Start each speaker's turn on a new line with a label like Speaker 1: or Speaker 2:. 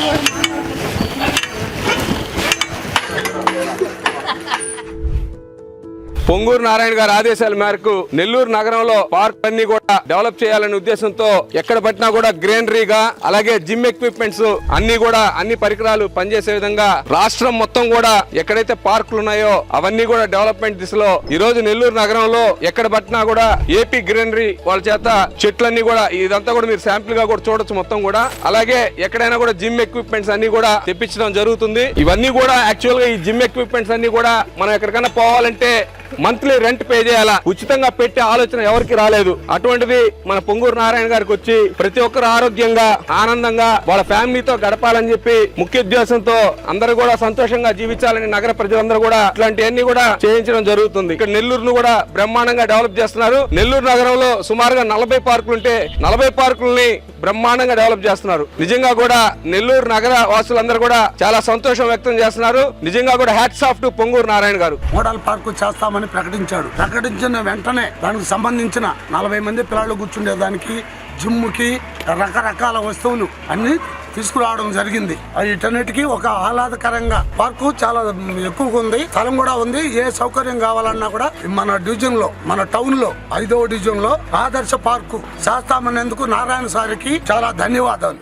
Speaker 1: Thank you. Ponguru Narayana గారి ఆదేశాల మేరకు నెల్లూరు నగరంలో పార్క్ అన్ని కూడా డెవలప్ చేయాలనే ఉద్దేశంతో ఎక్కడ పట్టినా కూడా గ్రీనరీగా అలాగే జిమ్ ఎక్విప్మెంట్స్ అన్ని కూడా అన్ని పరికరాలు పనిచేసే విధంగా రాష్ట్రం మొత్తం కూడా ఎక్కడైతే పార్కులు ఉన్నాయో అవన్నీ కూడా డెవలప్మెంట్ దిశలో ఈ రోజు నెల్లూరు నగరంలో ఎక్కడ పట్టినా కూడా ఏపీ గ్రీనరీ వాళ్ళ చేత చెట్లన్నీ కూడా ఇదంతా కూడా మీరు శాంపుల్గా కూడా చూడొచ్చు మొత్తం కూడా. అలాగే ఎక్కడైనా కూడా జిమ్ ఎక్విప్మెంట్స్ అన్ని కూడా తెప్పించడం జరుగుతుంది. ఇవన్నీ కూడా యాక్చువల్గా ఈ జిమ్ ఎక్విప్మెంట్స్ అన్ని కూడా మనం ఎక్కడికైనా పోవాలంటే మంత్లీ రెంట్ పే చేయాలా? ఉచితంగా పెట్టే ఆలోచన ఎవరికి రాలేదు. అటువంటిది మన పొంగూరు నారాయణ గారికి వచ్చి ప్రతి ఒక్కరు ఆరోగ్యంగా ఆనందంగా వాళ్ళ ఫ్యామిలీతో గడపాలని చెప్పి ముఖ్య ఉద్దేశంతో అందరూ కూడా సంతోషంగా జీవించాలని నగర ప్రజలందరూ కూడా ఇట్లాంటివన్నీ కూడా చేయించడం జరుగుతుంది. ఇక్కడ నెల్లూరును కూడా బ్రహ్మాండంగా డెవలప్ చేస్తున్నారు. నెల్లూరు నగరంలో సుమారుగా నలభై పార్కులు ఉంటే నలభై పార్కుల్ని బ్రహ్మాండంగా డెవలప్ చేస్తున్నారు. నిజంగా కూడా నెల్లూరు నగర వాసులందరూ కూడా చాలా సంతోషం వ్యక్తం చేస్తున్నారు. నిజంగా కూడా hats off to Ponguru Narayana గారు.
Speaker 2: మోడల్ పార్కు చేస్తామని ప్రకటించాడు. ప్రకటించిన వెంటనే దానికి సంబంధించిన నలభై మంది పిల్లలు కూర్చుండే దానికి జిమ్కి రకరకాల వస్తువులు అన్ని తీసుకురావడం జరిగింది. వీటన్నిటికీ ఒక ఆహ్లాదకరంగా పార్కు చాలా ఎక్కువగా ఉంది. స్థలం కూడా ఉంది. ఏ సౌకర్యం కావాలన్నా కూడా మన డివిజన్లో మన టౌన్లో ఐదవ డివిజన్లో ఆదర్శ పార్కు చేస్తామనేందుకు నారాయణ సారికి చాలా ధన్యవాదాలు.